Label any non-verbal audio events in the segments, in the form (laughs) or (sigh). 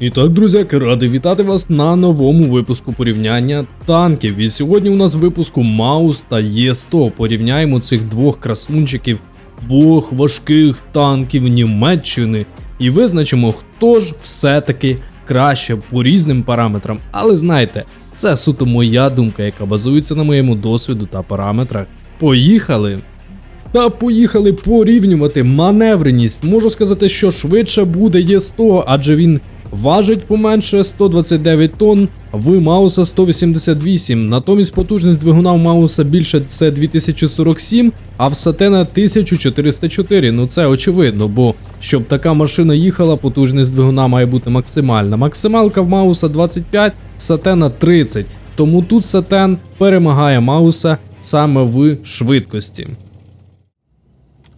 І так, друзяки, радий вітати вас на новому випуску порівняння танків. І сьогодні у нас випуску Маус та Є100. Порівняємо цих двох красунчиків, двох важких танків Німеччини. І визначимо, хто ж все-таки краще по різним параметрам. Але знаєте, це суто моя думка, яка базується на моєму досвіду та параметрах. Поїхали! Та поїхали порівнювати маневреність. Можу сказати, що швидше буде Є100, адже він важить поменше 129 тонн, в Мауса 188. Натомість потужність двигуна в Мауса більше це 2047, а в Сатена 1404. Ну це очевидно, бо щоб така машина їхала, потужність двигуна має бути максимальна. Максималка в Мауса 25, в Сатена 30. Тому тут Сатен перемагає Мауса саме в швидкості.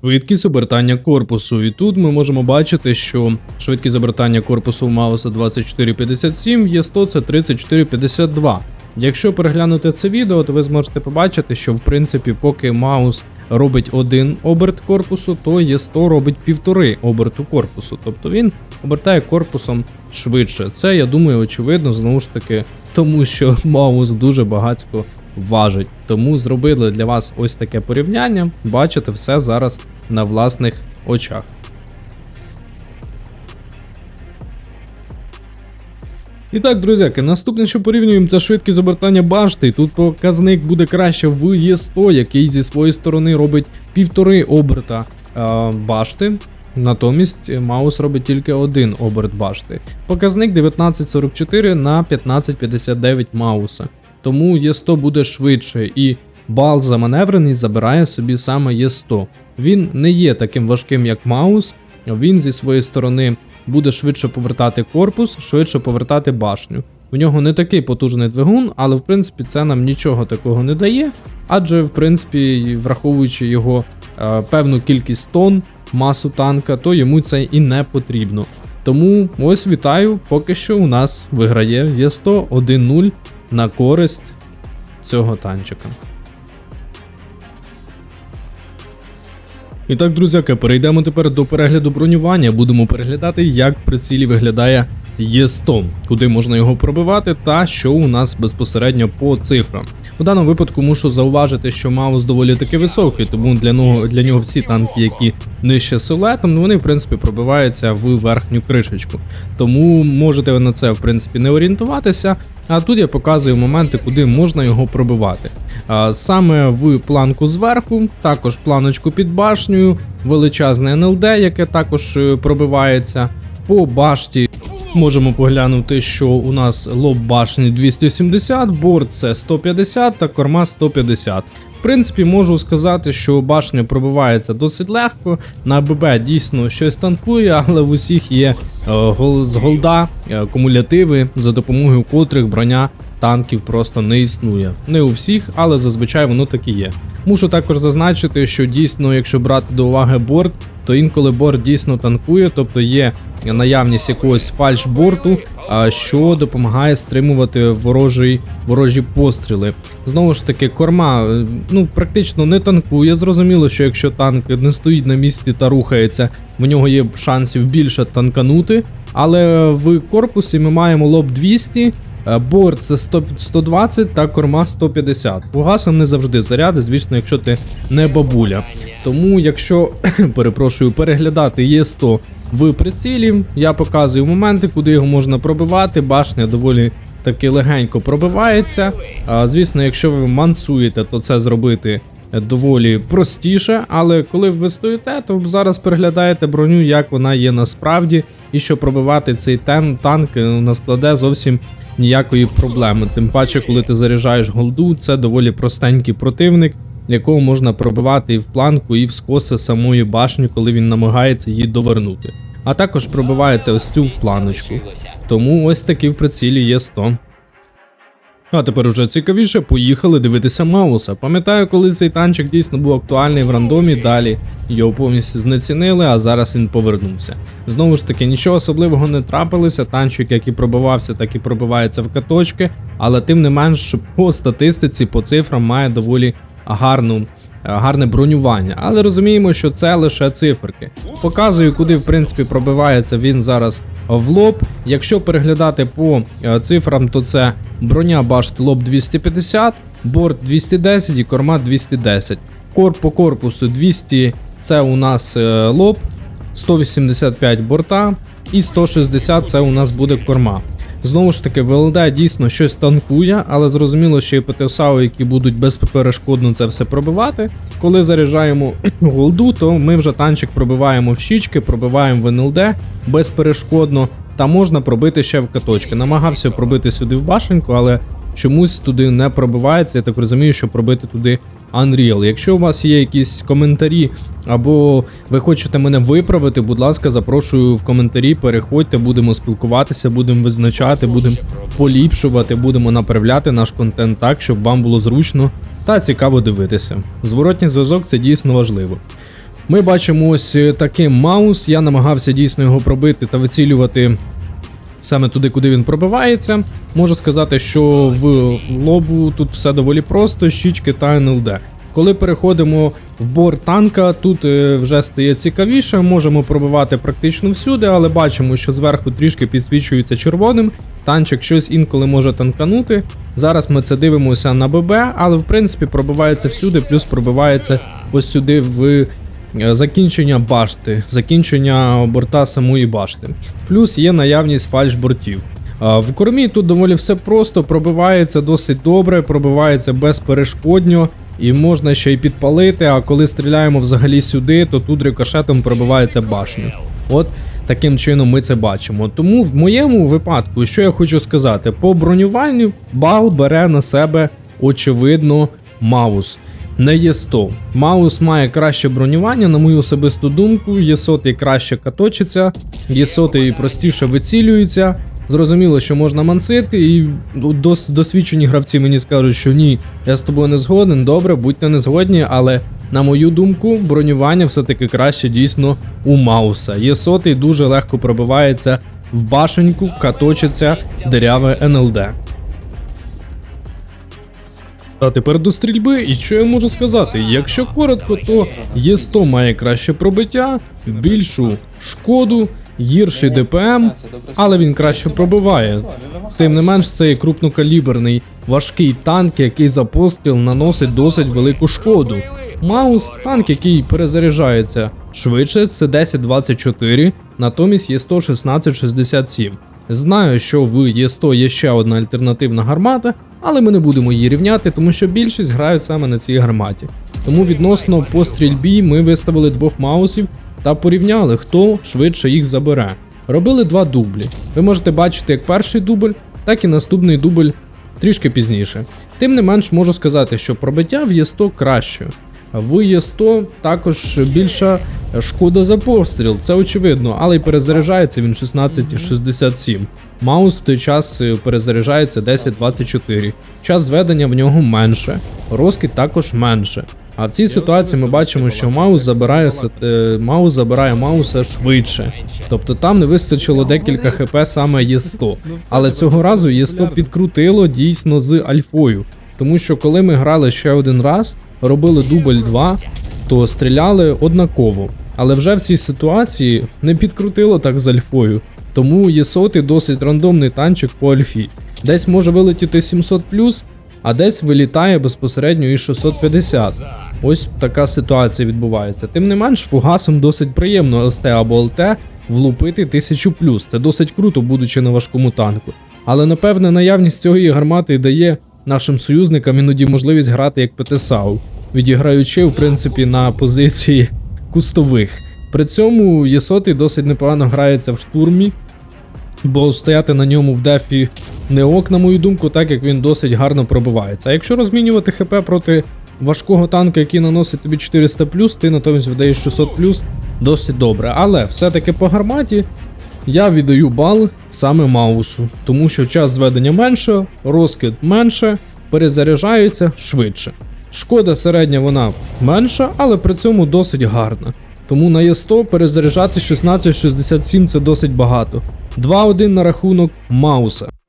Швидкість обертання корпусу. І тут ми можемо бачити, що швидкість обертання корпусу Мауса 2457, є 100 це 3452. Якщо переглянути це відео, то ви зможете побачити, що в принципі, поки Маус робить один оберт корпусу, то є 100 робить півтори оберту корпусу. Тобто він обертає корпусом швидше. Це я думаю, очевидно, знову ж таки, тому що Маус дуже багатько важить. Тому зробили для вас ось таке порівняння. Бачите все зараз на власних очах. І так, друзяки, наступне, що порівнюємо, це швидкість обертання башти. Тут показник буде краще в Є100, який зі своєї сторони робить півтори оберта е, башти. Натомість Маус робить тільки один оберт башти. Показник 1944 на 1559 Мауса. Тому Є100 буде швидше, і бал за маневреність забирає собі саме Є100. Він не є таким важким, як Маус, він зі своєї сторони буде швидше повертати корпус, швидше повертати башню. У нього не такий потужний двигун, але в принципі це нам нічого такого не дає, адже в принципі, враховуючи його е, певну кількість тонн, масу танка, то йому це і не потрібно. Тому ось вітаю, поки що у нас виграє Є100 1-0 на користь цього танчика. І так, друзяки, перейдемо тепер до перегляду бронювання. Будемо переглядати, як в прицілі виглядає Є100, куди можна його пробивати, та що у нас безпосередньо по цифрам. У даному випадку мушу зауважити, що Маус доволі таки високий, тому для нього для нього всі танки, які нижче силуетом, вони в принципі пробиваються в верхню кришечку. Тому можете на це в принципі не орієнтуватися. А тут я показую моменти, куди можна його пробивати. А, Саме в планку зверху, також планочку під башнею, величезне НЛД, яке також е, пробивається. По башті можемо поглянути, що у нас лоб башні 270, борт це 150 та корма 150. В принципі, можу сказати, що башня пробивається досить легко. На ББ дійсно щось танкує, але в усіх є е, з голда е, кумулятиви, за допомогою котрих броня танків просто не існує. Не у всіх, але зазвичай воно так і є. Мушу також зазначити, що дійсно, якщо брати до уваги борт, то інколи борт дійсно танкує, тобто є наявність якогось фальш-борту, що допомагає стримувати ворожий, ворожі постріли. Знову ж таки, корма е, ну практично не танкує. Зрозуміло, що якщо танк не стоїть на місці та рухається, в нього є шансів більше танканути. Але в корпусі ми маємо лоб 200. Е, Борт це 100, 120 та корма 150. Фугасом не завжди заряди, звісно, якщо ти не бабуля. Тому, якщо (clears throat) перепрошую, переглядати є 100 в прицілі, я показую моменти, куди його можна пробивати. Башня доволі таки легенько пробивається. А, звісно, якщо ви мансуєте, то це зробити доволі простіше. Але коли ви стоїте, то зараз переглядаєте броню, як вона є насправді, і що пробивати цей тен, танк не складе зовсім ніякої проблеми. Тим паче, коли ти заряджаєш голду, це доволі простенький противник, якого можна пробивати і в планку, і в скоси самої башні, коли він намагається її довернути. А також пробивається ось цю в планочку. Тому ось такі в прицілі є 100. А тепер уже цікавіше, поїхали дивитися Мауса. Пам'ятаю, коли цей танчик дійсно був актуальний в рандомі, далі його повністю знецінили, а зараз він повернувся. Знову ж таки, нічого особливого не трапилося. Танчик, як і пробивався, так і пробивається в каточки, але тим не менш, по статистиці, по цифрам має доволі гарну. Гарне бронювання, але розуміємо, що це лише циферки. Показую, куди в принципі пробивається він зараз в лоб. Якщо переглядати по е, цифрам, то це броня башт лоб 250, борт 210 і корма 210. Корп по корпусу 200 це у нас е, лоб, 185 борта і 160 це у нас буде корма. Знову ж таки, ВЛД дійсно щось танкує, але зрозуміло, що і ПТСАУ, які будуть безперешкодно це все пробивати. Коли заряджаємо (clears throat) голду, то ми вже танчик пробиваємо в щічки, пробиваємо в НЛД безперешкодно, та можна пробити ще в каточки. Намагався пробити сюди в башеньку, але чомусь туди не пробивається. Я так розумію, що пробити туди Unreal. Якщо у вас є якісь коментарі, або ви хочете мене виправити, будь ласка, запрошую в коментарі. Переходьте, будемо спілкуватися, будемо визначати, будемо поліпшувати, будемо направляти наш контент так, щоб вам було зручно та цікаво дивитися. Зворотній зв'язок це дійсно важливо. Ми бачимо ось е, такий маус. Я намагався дійсно його пробити та вицілювати саме туди, куди він пробивається. Можу сказати, що в лобу тут все доволі просто, щічки та НЛД. Коли переходимо в борт танка, тут е, вже стає цікавіше, можемо пробивати практично всюди, але бачимо, що зверху трішки підсвічується червоним. Танчик щось інколи може танканути. Зараз ми це дивимося на ББ, але в принципі пробивається всюди, плюс пробивається ось сюди в закінчення башти, закінчення борта самої башти. Плюс є наявність фальш-бортів. В кормі тут доволі все просто, пробивається досить добре, пробивається безперешкодньо і можна ще й підпалити. А коли стріляємо взагалі сюди, то тут рикошетом пробивається башню. От таким чином ми це бачимо. Тому в моєму випадку, що я хочу сказати, по бронюванню бал бере на себе очевидно маус. Не є 100. Маус має краще бронювання, на мою особисту думку. Є сотий краще каточиться, є сотий простіше вицілюється. Зрозуміло, що можна мансити, і дос, досвідчені гравці мені скажуть, що ні, я з тобою не згоден, добре, будьте не згодні, але на мою думку, бронювання все-таки краще дійсно у Мауса. Є сотий дуже легко пробивається в башеньку, каточиться диряве НЛД. А тепер до стрільби, і що я можу сказати? Якщо коротко, то Є100 має краще пробиття, більшу шкоду, гірший ДПМ, але він краще пробиває. Тим не менш, це є крупнокаліберний важкий танк, який за постріл наносить досить велику шкоду. Маус танк, який перезаряджається швидше, це 1024, натомість є 11667. Знаю, що в Є100 є ще одна альтернативна гармата, але ми не будемо її рівняти, тому що більшість грають саме на цій гарматі. Тому відносно по стрільбі ми виставили двох маусів та порівняли, хто швидше їх забере. Робили два дублі. Ви можете бачити як перший дубль, так і наступний дубль трішки пізніше. Тим не менш можу сказати, що пробиття в Є100 краще. В Є100 також більша шкода за постріл, це очевидно, але й перезаряджається він 1667. Маус в той час е, перезаряджається 1024. Час зведення в нього менше, розкид також менше. А в цій ситуації ми бачимо, що маус забирає е, маус забирає мауса швидше. Тобто там не вистачило декілька хп саме Є100. Але цього разу Є100 підкрутило дійсно з альфою. Тому що коли ми грали ще один раз, робили дубль 2, то стріляли однаково. Але вже в цій ситуації не підкрутило так з альфою. Тому є сотий досить рандомний танчик по альфі. Десь може вилетіти 700 а десь вилітає безпосередньо і 650. Ось така ситуація відбувається. Тим не менш, фугасом досить приємно СТ або ЛТ влупити 1000 Це досить круто, будучи на важкому танку. Але напевне наявність цієї гармати дає нашим союзникам іноді можливість грати як ПТСАУ, відіграючи в принципі на позиції кустових. При цьому Єсотий досить непогано грається в штурмі, бо стояти на ньому в дефі не ок, на мою думку, так як він досить гарно пробивається. А якщо розмінювати ХП проти важкого танка, який наносить тобі 400 ти натомість видаєш 600 досить добре. Але все-таки по гарматі я віддаю бал саме Маусу, тому що час зведення менше, розкид менше, перезаряджається швидше. Шкода середня вона менша, але при цьому досить гарна. Тому на Є100 перезаряджати 1667 це досить багато. 2-1 на рахунок Мауса.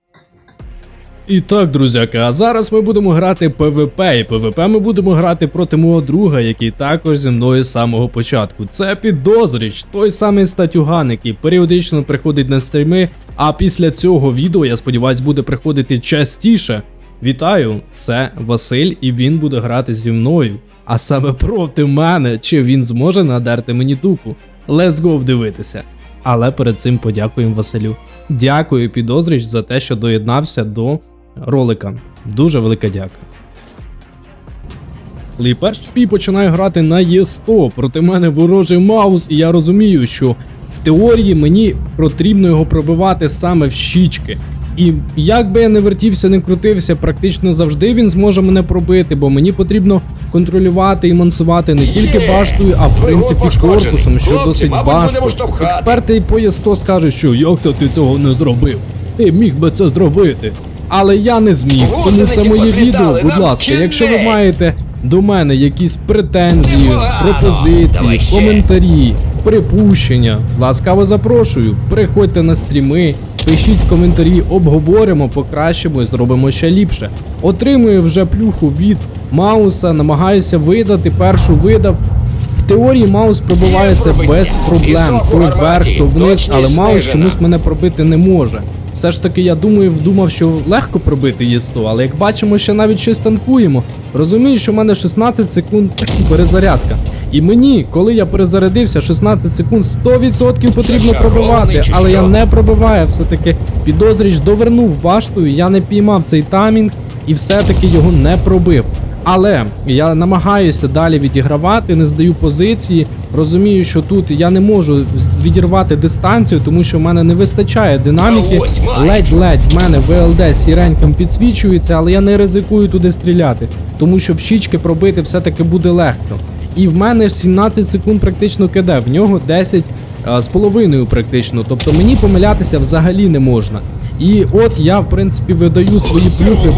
І так, друзяки, а зараз ми будемо грати ПВП, і ПВП ми будемо грати проти мого друга, який також зі мною з самого початку. Це підозріч, той самий статюган, який періодично приходить на стріми, а після цього відео, я сподіваюсь, буде приходити частіше. Вітаю, це Василь, і він буде грати зі мною. А саме проти мене, чи він зможе надерти мені дупу. Let's go дивитися. Але перед цим подякуємо Василю. Дякую, підозріч, за те, що доєднався до ролика. Дуже велике дякую. І перший бій починаю грати на Є100. Проти мене ворожий маус, і я розумію, що в теорії мені потрібно його пробивати саме в щічки. І як би я не вертівся, не крутився, практично завжди він зможе мене пробити, бо мені потрібно контролювати і мансувати не тільки баштою, а в принципі корпусом, що досить важко. Експерти по Є100 скажуть, що як це ти цього не зробив? Ти міг би це зробити. Але я не зміг, тому це моє відео. Будь ласка, якщо ви маєте до мене якісь претензії, пропозиції, Давай ще. коментарі, припущення, ласкаво запрошую. Приходьте на стріми, пишіть в коментарі, обговоримо, покращимо і зробимо ще ліпше. Отримую вже плюху від Мауса, намагаюся видати, першу видав. В теорії Маус пробивається без проблем, то вверх, то вниз, але Маус чомусь мене пробити не може. Все ж таки, я думаю, думав, що легко пробити Є100, але як бачимо, ще навіть щось танкуємо. Розумію, що в мене 16 секунд (laughs) перезарядка. І мені, коли я перезарядився, 16 секунд 100% потрібно пробивати, але я не пробиваю. Все-таки підозріч довернув баштою, я не піймав цей таймінг і все-таки його не пробив. Але я намагаюся далі відігравати, не здаю позиції. Розумію, що тут я не можу відірвати дистанцію, тому що в мене не вистачає динаміки. Ледь-ледь в мене ВЛД сіреньком підсвічується, але я не ризикую туди стріляти, тому що в щічки пробити все-таки буде легко. І в мене 17 секунд практично киде, в нього 10 а, з половиною практично. Тобто мені помилятися взагалі не можна. І от я, в принципі, видаю свої плюхи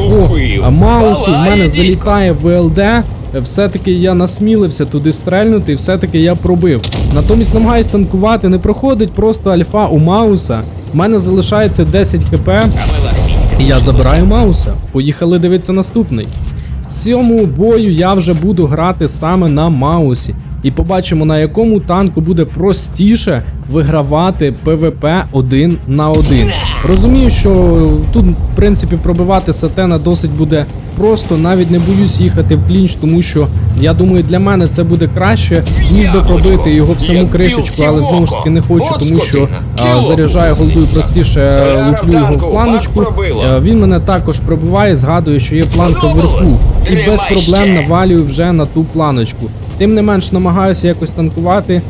по маусу. В мене залітає ВЛД. Все-таки я насмілився туди стрельнути, і все-таки я пробив. Натомість намагаюсь танкувати, не проходить просто альфа у Мауса. У мене залишається 10 хп, і я забираю Мауса. Поїхали дивитися наступний. В цьому бою я вже буду грати саме на Маусі. І побачимо, на якому танку буде простіше вигравати ПВП один на один. Розумію, що тут, в принципі, пробивати сатена досить буде просто. Навіть не боюсь їхати в клінч, тому що я думаю, для мене це буде краще, ніж би пробити його в саму кришечку, але знову ж таки не хочу, тому що а, заряджаю гусениця. простіше, луплю його в планочку. пробило. Е, Він мене також пробиває, згадує, що є планка вверху, і без проблем навалюю вже на ту планочку. Тим не менш намагаюся якось танкувати,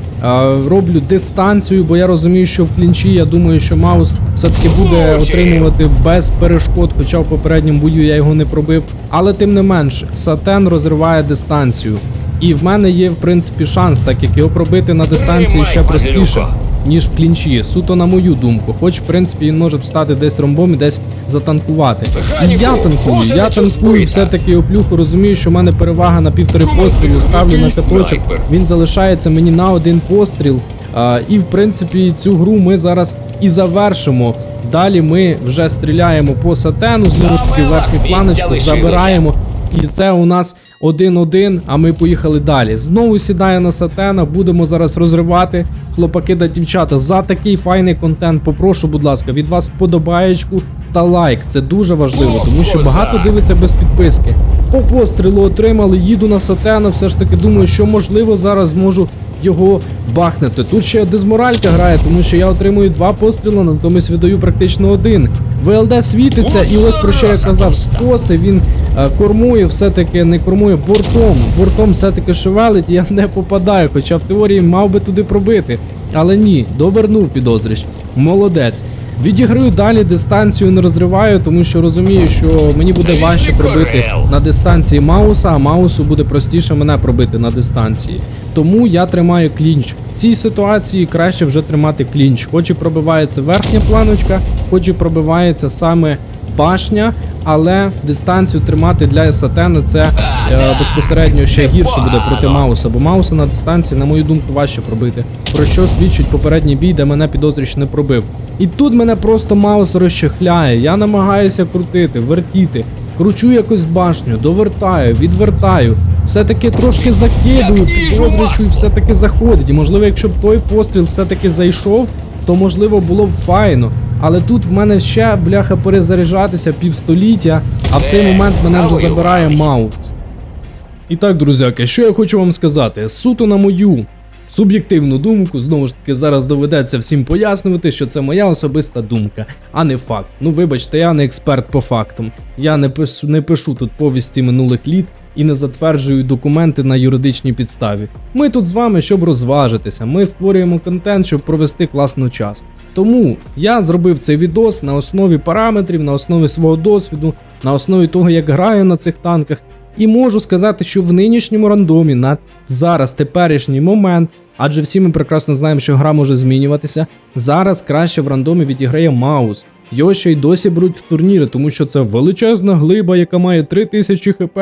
роблю дистанцію, бо я розумію, що в клінчі я думаю, що Маус все-таки буде отримувати без перешкод, хоча в попередньому бою я його не пробив. Але тим не менш, Сатен розриває дистанцію. І в мене є, в принципі, шанс, так як його пробити на дистанції ще простіше. Ніж в клінчі. Суто на мою думку. Хоч, в принципі, він може встати десь ромбом і десь затанкувати. І я танкую, я танкую все-таки оплюху. Розумію, що в мене перевага на півтори пострілу. Ставлю на каточок. Він залишається мені на один постріл. А, і в принципі цю гру ми зараз і завершимо. Далі ми вже стріляємо по сатену, знову ж таки верхню планочку, забираємо. І це у нас 1-1, а ми поїхали далі. Знову сідає на сатена, будемо зараз розривати. Хлопаки та дівчата, за такий файний контент попрошу, будь ласка, від вас вподобаєчку та лайк. Це дуже важливо, тому що багато дивиться без підписки. По пострілу отримали, їду на сатена, все ж таки думаю, що можливо зараз зможу його бахнути. Тут ще дезморалька грає, тому що я отримую два постріли, натомість видаю практично один. ВЛД світиться, і ось про що я казав, скоси він е, кормує, все-таки не кормує бортом. Бортом все-таки шевелить, я не попадаю, хоча в теорії мав би туди пробити. Але ні, довернув підозріч. Молодець. Відіграю далі дистанцію, не розриваю, тому що розумію, що мені буде важче пробити на дистанції Мауса, а Маусу буде простіше мене пробити на дистанції. Тому я тримаю клінч. В цій ситуації краще вже тримати клінч. Хоч і пробивається верхня планочка, хоч і пробивається саме башня, але дистанцію тримати для Сатена це е, безпосередньо ще гірше буде проти Мауса, бо Мауса на дистанції, на мою думку, важче пробити. Про що свідчить попередній бій, де мене підозріч не пробив. І тут мене просто Маус розчехляє. Я намагаюся крутити, вертіти. Кручу якось башню, довертаю, відвертаю. Все-таки трошки закидую, підозрюючу, і все-таки заходить. І можливо, якщо б той постріл все-таки зайшов, то можливо було б файно. Але тут в мене ще бляха перезаряджатися півстоліття, а в цей момент мене вже забирає Маус. І так, друзяки, що я хочу вам сказати? Суто на мою суб'єктивну думку, знову ж таки, зараз доведеться всім пояснювати, що це моя особиста думка, а не факт. Ну, вибачте, я не експерт по фактам. Я не пишу, не пишу тут повісті минулих літ і не затверджую документи на юридичній підставі. Ми тут з вами, щоб розважитися. Ми створюємо контент, щоб провести класно час. Тому я зробив цей відос на основі параметрів, на основі свого досвіду, на основі того, як граю на цих танках. І можу сказати, що в нинішньому рандомі на зараз теперішній момент, адже всі ми прекрасно знаємо, що гра може змінюватися. Зараз краще в рандомі відіграє Маус. Його ще й досі беруть в турніри, тому що це величезна глиба, яка має 3000 хп,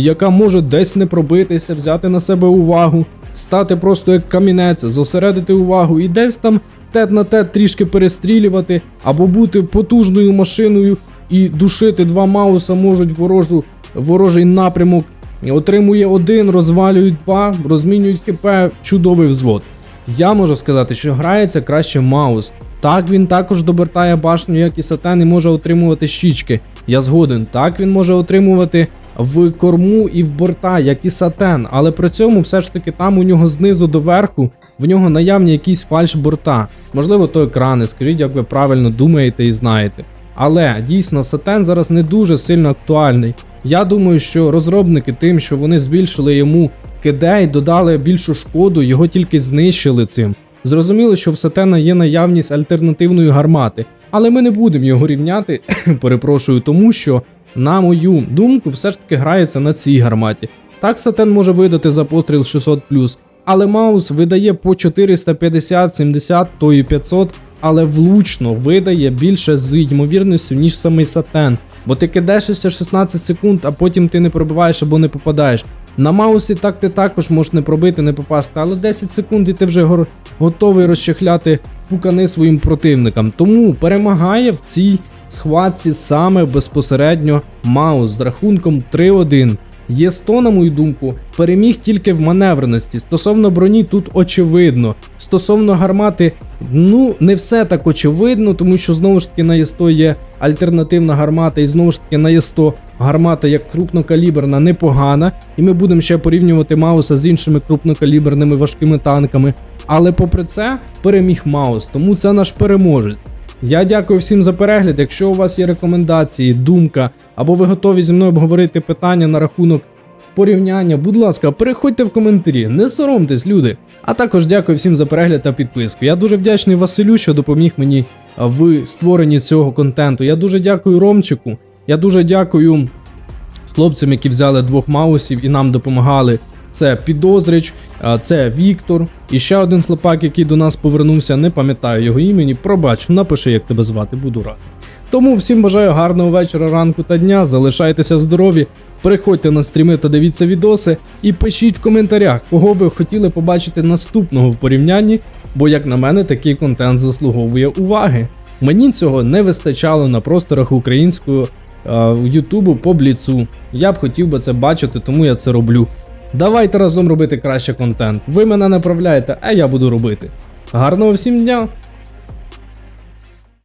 яка може десь не пробитися, взяти на себе увагу, стати просто як камінець, зосередити увагу і десь там тет на тет трішки перестрілювати, або бути потужною машиною і душити два мауса можуть ворожу, ворожий напрямок. Отримує один, розвалюють два, розмінюють хп, чудовий взвод. Я можу сказати, що грається краще Маус. Так він також добертає башню, як і сатан, і може отримувати щічки. Я згоден. Так він може отримувати в корму і в борта, як і сатен, але при цьому все ж таки там у нього знизу до верху, в нього наявні якісь фальш борта. Можливо, то екрани, скажіть, як ви правильно думаєте і знаєте. Але дійсно сатен зараз не дуже сильно актуальний. Я думаю, що розробники тим, що вони збільшили йому КД і додали більшу шкоду, його тільки знищили цим. Зрозуміло, що в Сатена є наявність альтернативної гармати, але ми не будемо його рівняти, (coughs) перепрошую, тому що, на мою думку, все ж таки грається на цій гарматі. Так Сатен може видати за постріл 600 але Маус видає по 450, 70, то і 500, але влучно видає більше з ймовірністю, ніж самий Сатен. Бо ти кидаєшся 16 секунд, а потім ти не пробиваєш або не попадаєш. На маусі так ти також можеш не пробити, не попасти, але 10 секунд і ти вже готовий розчехляти пукани своїм противникам. Тому перемагає в цій схватці саме безпосередньо Маус з рахунком 3-1. Є 100, на мою думку, переміг тільки в маневреності. Стосовно броні, тут очевидно. Стосовно гармати, ну не все так очевидно, тому що знову ж таки на Є100 є альтернативна гармата, і знову ж таки на Є100 гармата як крупнокаліберна непогана. І ми будемо ще порівнювати Мауса з іншими крупнокаліберними важкими танками. Але попри це переміг Маус, тому це наш переможець. Я дякую всім за перегляд. Якщо у вас є рекомендації, думка, або ви готові зі мною обговорити питання на рахунок порівняння, будь ласка, переходьте в коментарі, не соромтесь, люди. А також дякую всім за перегляд та підписку. Я дуже вдячний Василю, що допоміг мені в створенні цього контенту. Я дуже дякую Ромчику. Я дуже дякую хлопцям, які взяли двох маусів і нам допомагали. Це підозрич, це Віктор. І ще один хлопак, який до нас повернувся, не пам'ятаю його імені. Пробач, напиши, як тебе звати, буду радий. Тому всім бажаю гарного вечора, ранку та дня. Залишайтеся здорові, приходьте на стріми та дивіться відоси. І пишіть в коментарях, кого ви хотіли побачити наступного в порівнянні, бо, як на мене, такий контент заслуговує уваги. Мені цього не вистачало на просторах українського е, Ютубу по бліцу. Я б хотів би це бачити, тому я це роблю. Давайте разом робити краще контент. Ви мене направляєте, а я буду робити. Гарного всім дня!